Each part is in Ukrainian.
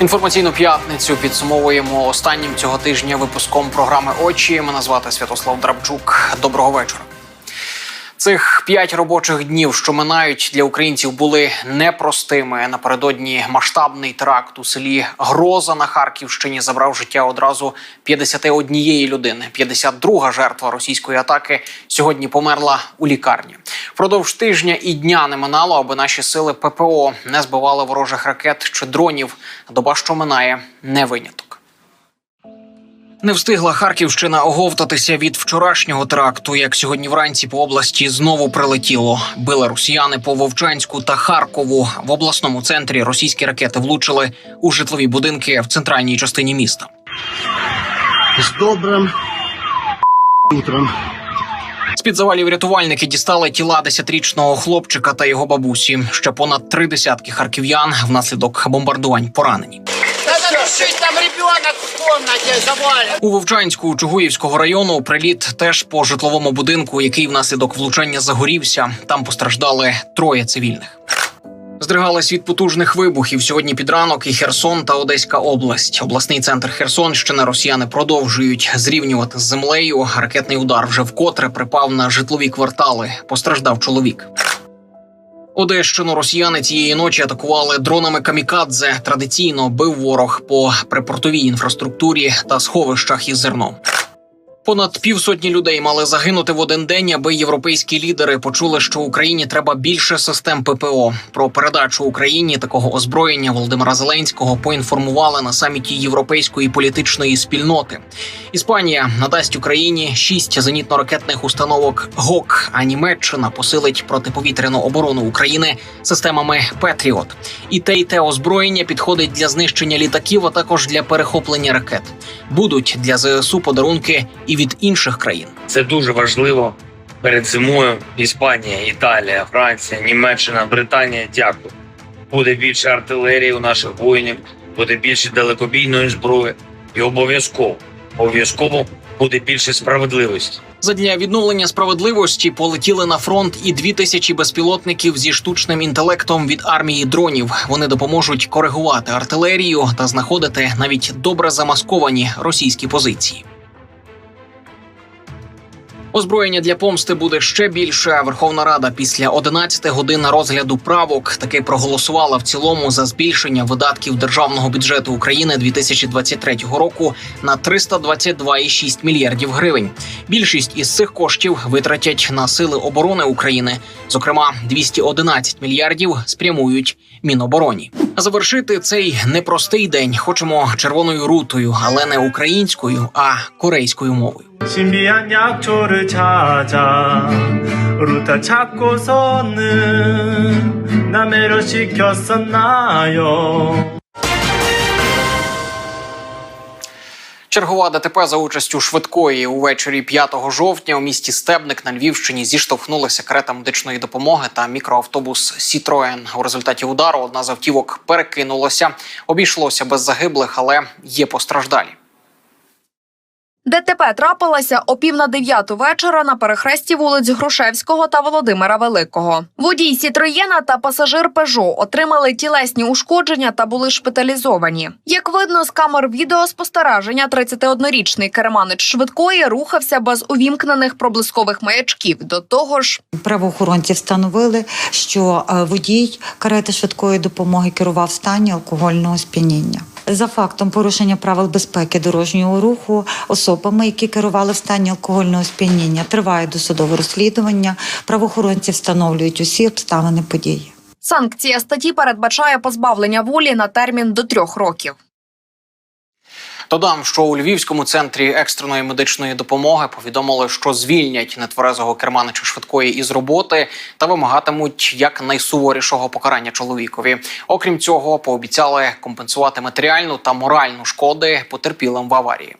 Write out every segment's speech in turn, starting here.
Інформаційну п'ятницю підсумовуємо останнім цього тижня випуском програми Очі. Мене звати Святослав Драбчук. Доброго вечора. Цих п'ять робочих днів, що минають для українців, були непростими. Напередодні масштабний теракт у селі Гроза на Харківщині забрав життя одразу 51 людини. 52 жертва російської атаки сьогодні померла у лікарні. Впродовж тижня і дня не минало, аби наші сили ППО не збивали ворожих ракет чи дронів. Доба, що минає, не виняток. Не встигла Харківщина оговтатися від вчорашнього теракту, як сьогодні вранці по області знову прилетіло. Били росіяни по Вовчанську та Харкову. В обласному центрі російські ракети влучили у житлові будинки в центральній частині міста. С добрым утром. З під завалів рятувальники дістали тіла десятирічного хлопчика та його бабусі. Ще понад три десятки харків'ян внаслідок бомбардувань поранені. Там ребенок в комнате завален. У Вовчанську Чугуївського району приліт теж по житловому будинку, який внаслідок влучання загорівся. Там постраждали троє цивільних. Здригались від потужних вибухів сьогодні під ранок і Херсон та Одеська область. Обласний центр Херсонщини росіяни продовжують зрівнювати з землею. Ракетний удар вже вкотре припав на житлові квартали. Постраждав чоловік. Одещину росіяни цієї ночі атакували дронами камікадзе. Традиційно бив ворог по припортовій інфраструктурі та сховищах із зерном. Понад півсотні людей мали загинути в один день, аби європейські лідери почули, що Україні треба більше систем ППО. Про передачу Україні такого озброєння Володимира Зеленського поінформували на саміті європейської політичної спільноти. Іспанія надасть Україні шість зенітно-ракетних установок ГОК, а Німеччина посилить протиповітряну оборону України системами Петріот. І те, і те озброєння підходить для знищення літаків, а також для перехоплення ракет. Будуть для ЗСУ подарунки і від інших країн. Це дуже важливо перед зимою. Іспанія, Італія, Франція, Німеччина, Британія. Дякую. Буде більше артилерії у наших воїнів, буде більше далекобійної зброї, і обов'язково, обов'язково буде більше справедливості. Задля відновлення справедливості полетіли на фронт і дві тисячі безпілотників зі штучним інтелектом від армії дронів. Вони допоможуть коригувати артилерію та знаходити навіть добре замасковані російські позиції. Озброєння для помсти буде ще більше. Верховна Рада після 11 годин розгляду правок таки проголосувала в цілому за збільшення видатків державного бюджету України 2023 року на 322,6 мільярдів гривень. Більшість із цих коштів витратять на сили оборони України. Зокрема, 211 мільярдів спрямують Мінобороні. Завершити цей непростий день хочемо червоною рутою, але не українською, а корейською мовою. 신비한 약초를 찾아 루타 찾고서는 나 매료시켰었나요 Чергова ДТП за участю швидкої увечері 5 жовтня у місті Стебник на Львівщині зіштовхнулися карета медичної допомоги та мікроавтобус Сітроен. У результаті удару одна з автівок перекинулася. Обійшлося без загиблих, але є постраждалі. ДТП трапилося о пів на дев'яту вечора на перехресті вулиць Грушевського та Володимира Великого. Водій Сітроєна та пасажир Пежо отримали тілесні ушкодження та були шпиталізовані. Як видно з камер відеоспостереження, 31-річний керманич швидкої рухався без увімкнених проблискових маячків. До того ж, Правоохоронці встановили, що е, водій карети швидкої допомоги керував в стані алкогольного сп'яніння. За фактом порушення правил безпеки дорожнього руху особами, які керували в стані алкогольного сп'яніння, триває досудове розслідування. Правоохоронці встановлюють усі обставини події. санкція статті передбачає позбавлення волі на термін до трьох років. Додам, що у Львівському центрі екстреної медичної допомоги повідомили, що звільнять нетверезого керманича швидкої із роботи та вимагатимуть як найсуворішого покарання чоловікові. Окрім цього, пообіцяли компенсувати матеріальну та моральну шкоди потерпілим в аварії.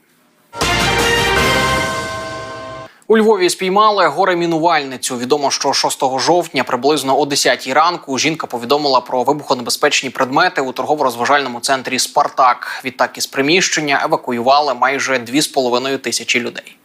У Львові спіймали горе-мінувальницю. Відомо, що 6 жовтня, приблизно о 10 ранку, жінка повідомила про вибухонебезпечні предмети у торгово-розважальному центрі Спартак. Відтак із приміщення евакуювали майже 2,5 тисячі людей.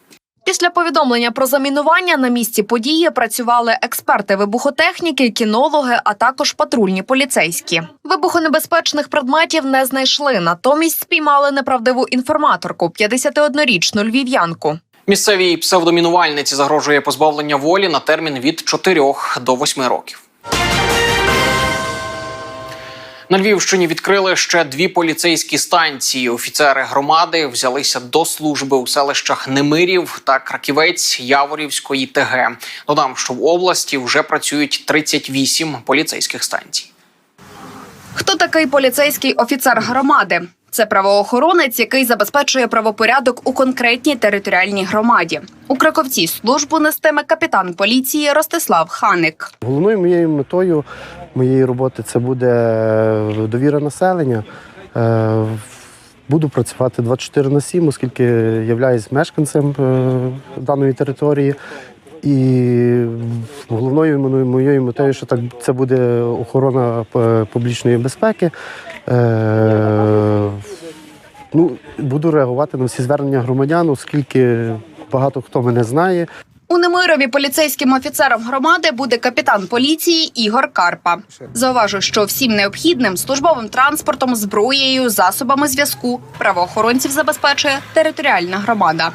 Після повідомлення про замінування на місці події працювали експерти вибухотехніки, кінологи, а також патрульні поліцейські. Вибухонебезпечних предметів не знайшли, натомість спіймали неправдиву інформаторку 51-річну львів'янку. Місцевій псевдомінувальниці загрожує позбавлення волі на термін від 4 до 8 років. На Львівщині відкрили ще дві поліцейські станції. Офіцери громади взялися до служби у селищах Немирів та Краківець Яворівської ТГ. Додам, що в області вже працюють 38 поліцейських станцій. Хто такий поліцейський офіцер громади? Це правоохоронець, який забезпечує правопорядок у конкретній територіальній громаді. У Краковці службу нестиме капітан поліції Ростислав Ханик. Головною моєю метою моєї роботи це буде довіра населення. Е, Буду працювати 24 на 7, оскільки являюсь мешканцем е, даної території. І головною моєю- метою, що так це буде охорона е, публічної безпеки. Е, Ну, буду реагувати на всі звернення громадян, оскільки багато хто мене знає. У Немирові поліцейським офіцером громади буде капітан поліції Ігор Карпа. Зауважу, що всім необхідним службовим транспортом, зброєю, засобами зв'язку правоохоронців забезпечує територіальна громада.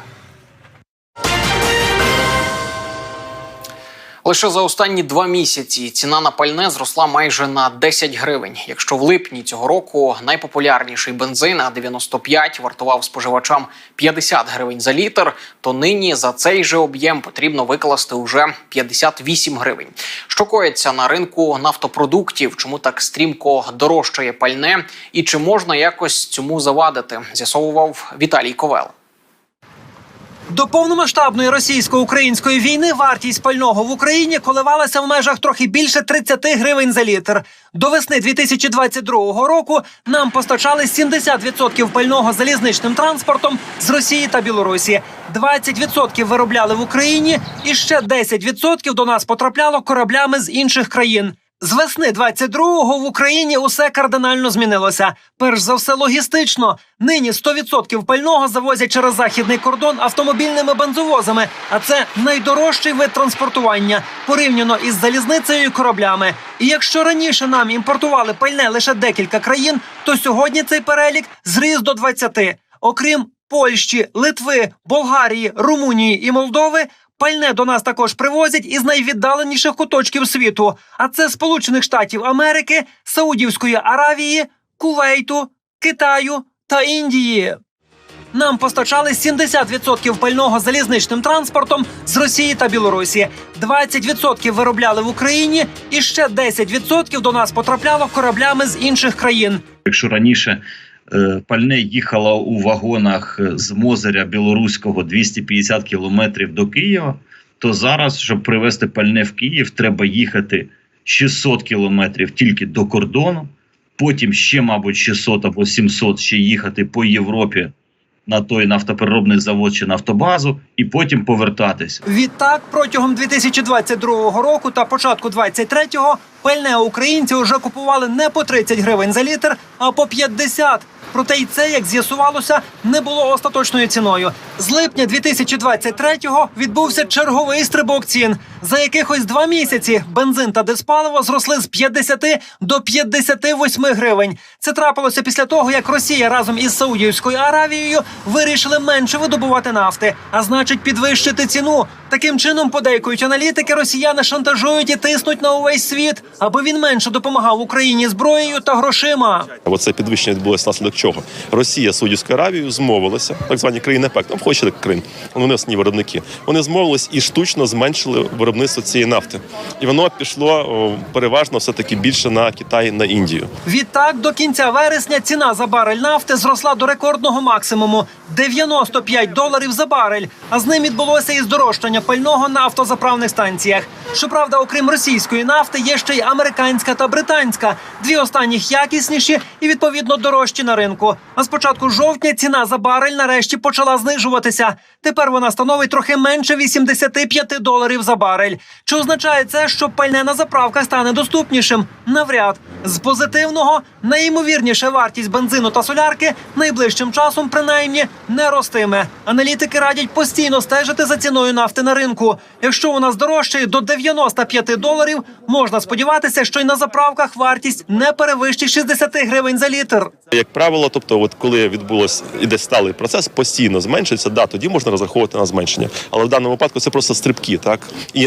Лише за останні два місяці ціна на пальне зросла майже на 10 гривень. Якщо в липні цього року найпопулярніший бензин А95 вартував споживачам 50 гривень за літр, то нині за цей же об'єм потрібно викласти уже 58 гривень. Що коїться на ринку нафтопродуктів, чому так стрімко дорожчає пальне, і чи можна якось цьому завадити? З'ясовував Віталій Ковел. До повномасштабної російсько-української війни вартість пального в Україні коливалася в межах трохи більше 30 гривень за літр. До весни 2022 року нам постачали 70% пального залізничним транспортом з Росії та Білорусі. 20% виробляли в Україні, і ще 10% до нас потрапляло кораблями з інших країн. З весни 22-го в Україні усе кардинально змінилося. Перш за все, логістично. Нині 100% пального завозять через західний кордон автомобільними бензовозами, а це найдорожчий вид транспортування порівняно із залізницею і кораблями. І якщо раніше нам імпортували пальне лише декілька країн, то сьогодні цей перелік зріс до 20. Окрім Польщі, Литви, Болгарії, Румунії і Молдови. Пальне до нас також привозять із найвіддаленіших куточків світу, а це Сполучених Штатів Америки, Саудівської Аравії, Кувейту, Китаю та Індії. Нам постачали 70% пального залізничним транспортом з Росії та Білорусі. 20% виробляли в Україні, і ще 10% до нас потрапляло кораблями з інших країн. Якщо раніше пальне їхало у вагонах е, з Мозеря білоруського 250 кілометрів до Києва, то зараз, щоб привезти пальне в Київ, треба їхати 600 кілометрів тільки до кордону. Потім ще, мабуть, 600 або 700 ще їхати по Європі на той нафтопереробний завод чи нафтобазу, і потім повертатися. Відтак, протягом 2022 року та початку 23-го пальне українці вже купували не по 30 гривень за літр, а по 50. Проте й це, як з'ясувалося, не було остаточною ціною. З липня 2023-го відбувся черговий стрибок цін. За якихось два місяці бензин та диспаливо зросли з 50 до 58 гривень. Це трапилося після того, як Росія разом із Саудівською Аравією вирішили менше видобувати нафти, а значить підвищити ціну. Таким чином, подейкують аналітики, росіяни шантажують і тиснуть на увесь світ, аби він менше допомагав Україні зброєю та грошима. Оце підвищення відбулося внаслідок чого? Росія з Саудівською Аравією змовилися, так звані країни ПЕК, там входять Крим, вони основні виробники. Вони змовились і штучно зменшили виробництво цієї нафти. І воно пішло переважно все таки більше на Китай, на Індію. Відтак, до кінця вересня ціна за барель нафти зросла до рекордного максимуму 95 доларів за барель. А з ним відбулося і здорожчання пального на автозаправних станціях. Щоправда, окрім російської нафти, є ще й американська та британська. Дві останніх якісніші і відповідно дорожчі на ринку. А з початку жовтня ціна за барель нарешті почала знижуватися. Тепер вона становить трохи менше 85 доларів за барель. Чи означає це, що пальне на заправка стане доступнішим? Навряд. З позитивного найімовірніше вартість бензину та солярки найближчим часом принаймні не ростиме. Аналітики радять постійно стежити за ціною нафти на ринку. Якщо вона здорожчає до 95 доларів, можна сподіватися, що й на заправках вартість не перевищить 60 гривень за літр. Як правило, тобто, от коли відбулось іде сталий процес, постійно зменшується, да, тоді можна розраховувати на зменшення. Але в даному випадку це просто стрибки, так і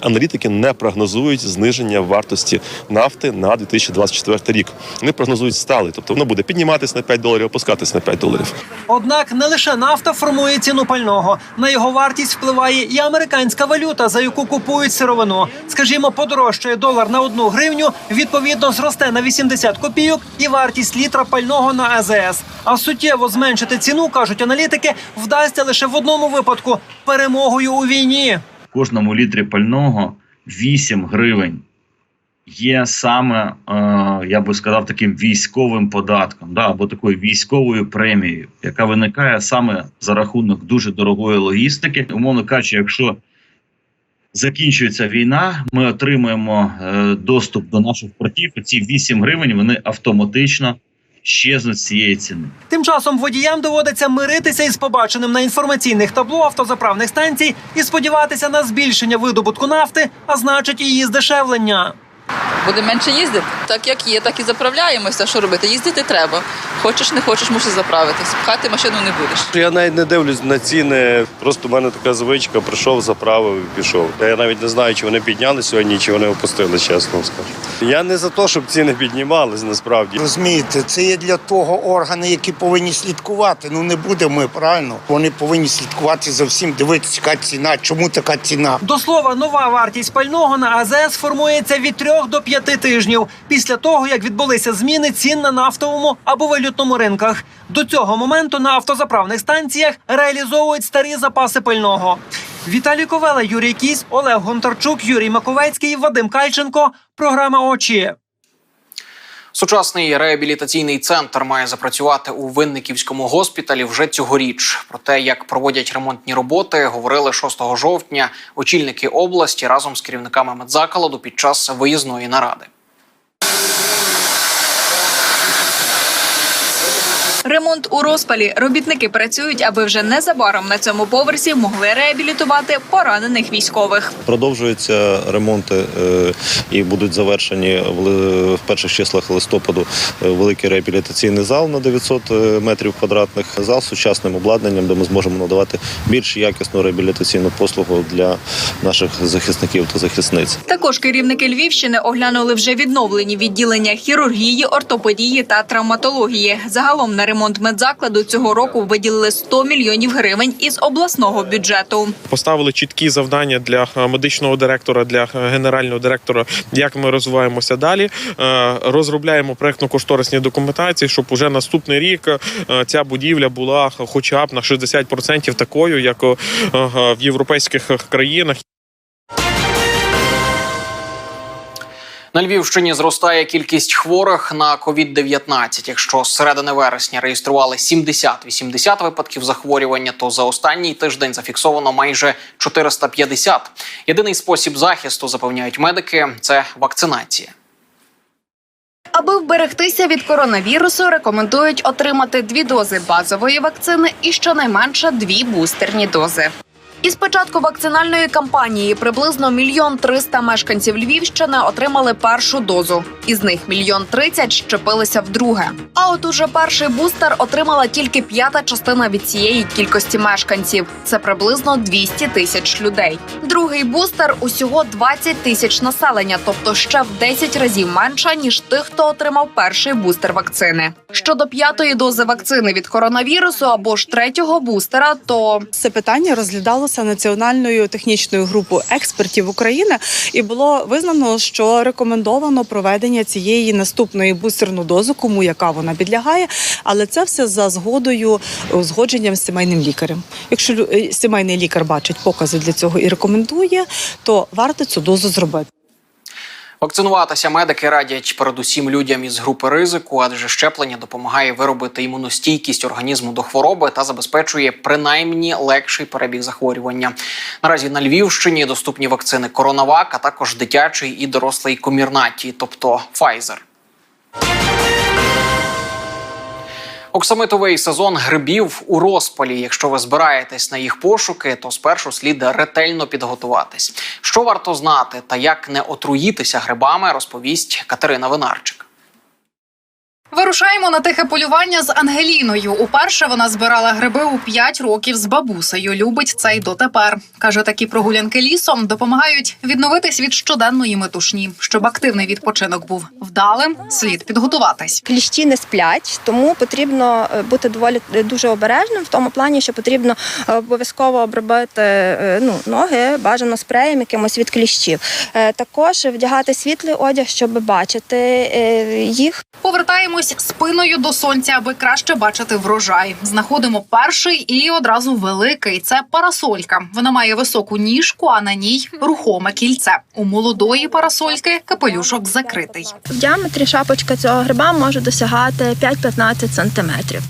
аналітики не прогнозують зниження вартості нафти на 2024 рік. Вони прогнозують сталий, тобто воно буде підніматися на 5 доларів, опускатись на 5 доларів. Однак не лише нафта формує ціну пального. На його вартість впливає і американська валюта, за яку купують сировину. Скажімо, подорожчає долар на одну гривню, відповідно зросте на 80 копійок і вартість літра пального на АЗС. А суттєво зменшити ціну, кажуть аналітики, вдасться лише в одному випадку перемогою у війні. В кожному літрі пального 8 гривень є саме, е, я би сказав, таким військовим податком, да, або такою військовою премією, яка виникає саме за рахунок дуже дорогої логістики. Умовно кажучи, якщо закінчується війна, ми отримуємо е, доступ до наших портів. Ці 8 гривень вони автоматично щезнуть цієї ціни. Тим часом водіям доводиться миритися із побаченим на інформаційних табло автозаправних станцій і сподіватися на збільшення видобутку нафти, а значить її здешевлення. Буде менше їздити. Так як є, так і заправляємося. Що робити? Їздити треба. Хочеш, не хочеш, мусиш заправитись. Пхати машину не будеш. Я навіть не дивлюсь на ціни. Просто в мене така звичка, прийшов, заправив і пішов. Я навіть не знаю, чи вони підняли сьогодні, чи вони опустили, чесно вам скажу. Я не за те, щоб ціни піднімались, насправді. Розумієте, це є для того органи, які повинні слідкувати. Ну не будемо ми, правильно. Вони повинні слідкувати за всім, дивитися, яка ціна, чому така ціна. До слова, нова вартість пального на АЗС формується від 3 до п'яти тижнів після того, як відбулися зміни цін на нафтовому або валютному ринках. До цього моменту на автозаправних станціях реалізовують старі запаси пального. Віталій Ковела, Юрій Кісь, Олег Гонтарчук, Юрій Маковецький, Вадим Кальченко. Програма очі. Сучасний реабілітаційний центр має запрацювати у Винниківському госпіталі вже цьогоріч. Про те, як проводять ремонтні роботи, говорили 6 жовтня очільники області разом з керівниками медзакладу під час виїзної наради. Ремонт у розпалі. Робітники працюють, аби вже незабаром на цьому поверсі могли реабілітувати поранених військових. Продовжуються ремонти е, і будуть завершені в, перших числах листопаду е, великий реабілітаційний зал на 900 е, метрів квадратних. Зал з сучасним обладнанням, де ми зможемо надавати більш якісну реабілітаційну послугу для наших захисників та захисниць. Також керівники Львівщини оглянули вже відновлені відділення хірургії, ортопедії та травматології. Загалом на ремонт медзакладу цього року виділили 100 мільйонів гривень із обласного бюджету. поставили чіткі завдання для е, медичного директора, для е, генерального директора, як ми розвиваємося далі. Е, Розробляємо проектно-кошторисні документації, щоб уже наступний рік ця будівля була хоча б на 60% такою, як в європейських країнах. На Львівщині зростає кількість хворих на COVID-19. Якщо з середини вересня реєстрували 70-80 випадків захворювання, то за останній тиждень зафіксовано майже 450. Єдиний спосіб захисту, запевняють медики, це вакцинація. Аби вберегтися від коронавірусу, рекомендують отримати дві дози базової вакцини і щонайменше дві бустерні дози. Із початку вакцинальної кампанії приблизно мільйон триста мешканців Львівщини отримали першу дозу. Із них мільйон тридцять щепилися вдруге. А от уже перший бустер отримала тільки п'ята частина від цієї кількості мешканців. Це приблизно 200 тисяч людей. Другий бустер усього 20 тисяч населення, тобто ще в 10 разів менше ніж тих, хто отримав перший бустер вакцини. Щодо п'ятої дози вакцини від коронавірусу або ж третього бустера, то Це питання розглядалося національною технічною групою експертів України, і було визнано, що рекомендовано проведення цієї наступної бустерну дозу, кому яка вона підлягає, але це все за згодою узгодженням з сімейним лікарем. Якщо е, сімейний лікар бачить покази для цього і рекомендує, то варто цю дозу зробити. Вакцинуватися медики радять передусім людям із групи ризику, адже щеплення допомагає виробити імуностійкість організму до хвороби та забезпечує принаймні легший перебіг захворювання. Наразі на Львівщині доступні вакцини Коронавак, а також дитячий і дорослий комірнаті, тобто Pfizer. Оксамитовий сезон грибів у розпалі. Якщо ви збираєтесь на їх пошуки, то спершу слід ретельно підготуватись. Що варто знати та як не отруїтися грибами, розповість Катерина Винарчик. Вирушаємо на тихе полювання з Ангеліною. Уперше вона збирала гриби у 5 років з бабусею. Любить це й дотепер. Каже, такі прогулянки лісом допомагають відновитись від щоденної метушні. Щоб активний відпочинок був вдалим, слід підготуватись. Кліщі не сплять, тому потрібно е, бути доволі е, дуже обережним в тому плані, що потрібно е, обов'язково обробити ну, ноги бажано спреєм якимось від кліщів. Також вдягати світлий одяг, щоб бачити їх. Повертаємось спиною до сонця, аби краще бачити врожай. Знаходимо перший і одразу великий. Це парасолька. Вона має високу ніжку, а на ній рухоме кільце. У молодої парасольки капелюшок закритий. В діаметрі шапочка цього гриба може досягати 5-15 сантиметрів.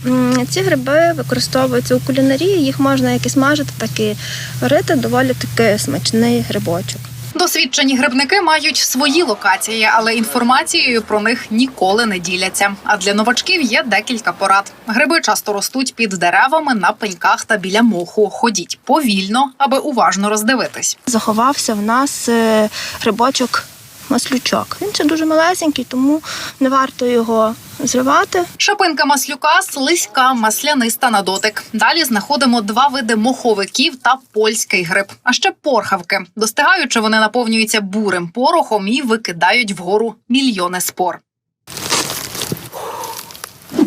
Ці гриби використовуються у кулінарії, їх можна як і смажити, так і варити. Доволі таки смачний грибочок. Досвідчені грибники мають свої локації, але інформацією про них ніколи не діляться. А для новачків є декілька порад. Гриби часто ростуть під деревами, на пеньках та біля моху. Ходіть повільно, аби уважно роздивитись. Заховався в нас е, грибочок маслючок. Він ще дуже малесенький, тому не варто його зривати. Шапинка маслюка слизька, масляниста на дотик. Далі знаходимо два види моховиків та польський гриб, а ще порхавки. Достигаючи, вони наповнюються бурим порохом і викидають вгору мільйони спор.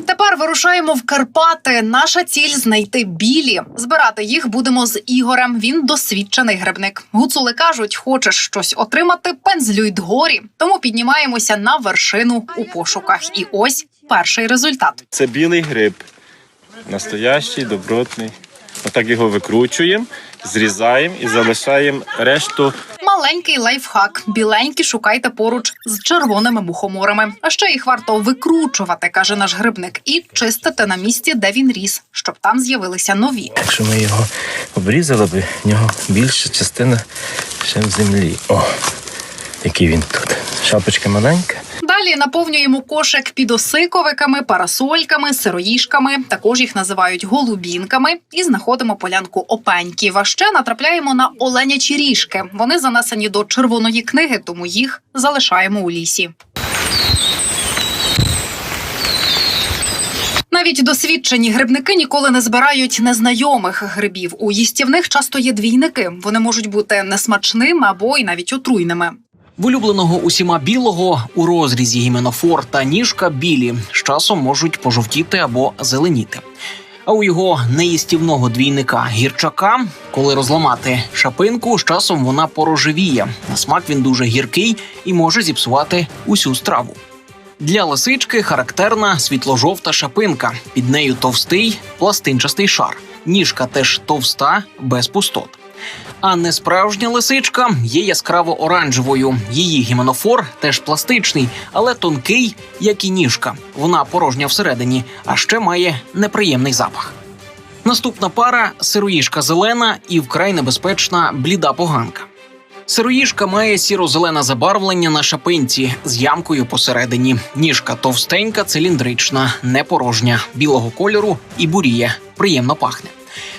Тепер вирушаємо в Карпати. Наша ціль знайти білі. Збирати їх будемо з Ігорем. Він досвідчений грибник. Гуцули кажуть, хочеш щось отримати, пензлюй дгорі. Тому піднімаємося на вершину у пошуках. І ось перший результат. Це білий гриб. Настоящий, добротний. Отак його викручуємо, зрізаємо і залишаємо решту. Маленький лайфхак. Біленькі шукайте поруч з червоними мухоморами. А ще їх варто викручувати, каже наш грибник, і чистити на місці, де він ріс, щоб там з'явилися нові. Якщо ми його обрізали би, в нього більша частина ще в землі. О, який він тут. Шапочка маленька. Далі наповнюємо кошик підосиковиками, парасольками, сироїшками. Також їх називають голубінками, і знаходимо полянку опеньків. А ще натрапляємо на оленячі ріжки. Вони занесені до червоної книги, тому їх залишаємо у лісі. Навіть досвідчені грибники ніколи не збирають незнайомих грибів. У їстівних часто є двійники. Вони можуть бути несмачними або й навіть отруйними. В улюбленого усіма білого у розрізі гіменофор та ніжка білі з часом можуть пожовтіти або зеленіти. А у його неїстівного двійника гірчака, коли розламати шапинку, з часом вона порожевіє. На смак він дуже гіркий і може зіпсувати усю страву. Для лисички характерна світло-жовта шапинка. Під нею товстий пластинчастий шар. Ніжка теж товста, без пустот. А несправжня лисичка є яскраво оранжевою. Її гіменофор теж пластичний, але тонкий, як і ніжка. Вона порожня всередині, а ще має неприємний запах. Наступна пара сироїжка зелена і вкрай небезпечна бліда поганка. Сироїжка має сіро-зелене забарвлення на шапинці з ямкою посередині. Ніжка товстенька, циліндрична, не порожня, білого кольору і буріє. Приємно пахне.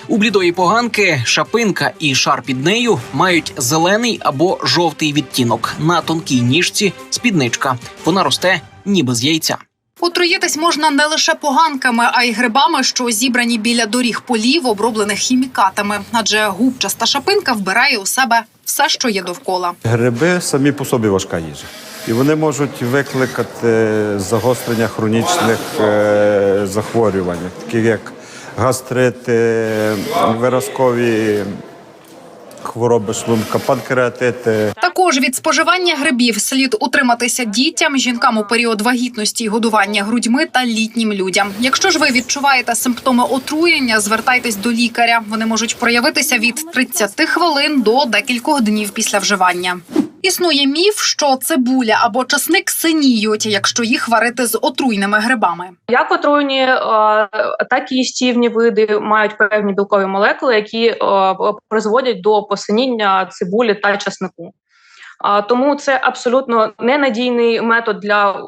У блідої поганки шапинка і шар під нею мають зелений або жовтий відтінок. На тонкій ніжці спідничка. Вона росте ніби з яйця. Отруїтись можна не лише поганками, а й грибами, що зібрані біля доріг полів, оброблених хімікатами. Адже губчаста шапинка вбирає у себе все, що є довкола. Гриби самі по собі важка їжа. І вони можуть викликати загострення хронічних е, захворювань, таких як гастрити, виразкові хвороби шлунка, панкреатити. Також від споживання грибів слід утриматися дітям, жінкам у період вагітності і годування грудьми та літнім людям. Якщо ж ви відчуваєте симптоми отруєння, звертайтесь до лікаря. Вони можуть проявитися від 30 хвилин до декількох днів після вживання. Існує міф, що цибуля або часник синіють, якщо їх варити з отруйними грибами. Як отруйні, е, так і їстівні види мають певні білкові молекули, які е, призводять до посиніння цибулі та часнику. Тому це абсолютно ненадійний метод для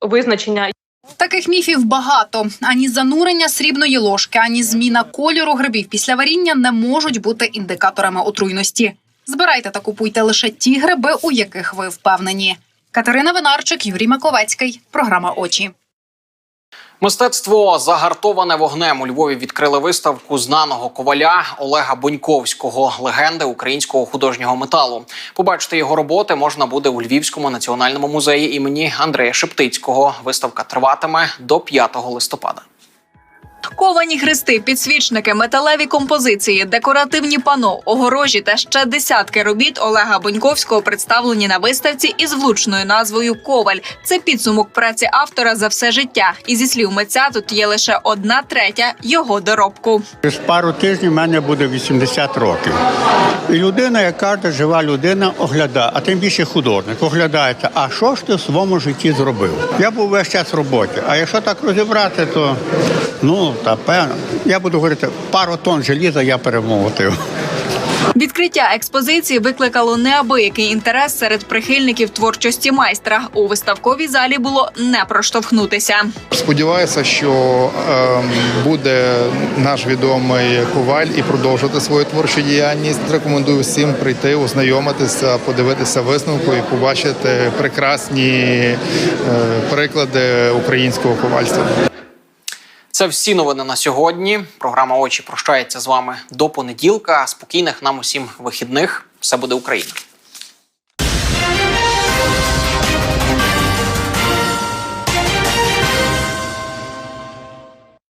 визначення Таких міфів багато. Ані занурення срібної ложки, ані зміна кольору грибів після варіння не можуть бути індикаторами отруйності. Збирайте та купуйте лише ті гриби, у яких ви впевнені. Катерина Винарчик, Юрій Маковецький. Програма Очі. Мистецтво загартоване вогнем у Львові відкрили виставку знаного коваля Олега Боньковського, легенди українського художнього металу. Побачити його роботи можна буде у Львівському національному музеї імені Андрея Шептицького. Виставка триватиме до 5 листопада. Ковані хрести, підсвічники, металеві композиції, декоративні пано, огорожі та ще десятки робіт Олега Боньковського представлені на виставці із влучною назвою Коваль. Це підсумок праці автора за все життя. І зі слів митця тут є лише одна третя його доробку. Через пару тижнів мене буде 80 років. І людина, як кожна жива людина, оглядає, а тим більше художник, оглядається, а що ж ти в своєму житті зробив? Я був весь час в роботі. А якщо так розібрати, то ну та певно. Я буду говорити, пару тонн желіза я перемолотив. Відкриття експозиції викликало неабиякий інтерес серед прихильників творчості майстра. У виставковій залі було не проштовхнутися. Сподіваюся, що ем, буде наш відомий коваль і продовжувати свою творчу діяльність. Рекомендую всім прийти, ознайомитися, подивитися висновку і побачити прекрасні е, приклади українського ковальства. Це всі новини на сьогодні. Програма очі прощається з вами до понеділка. Спокійних нам усім вихідних. Все буде Україна.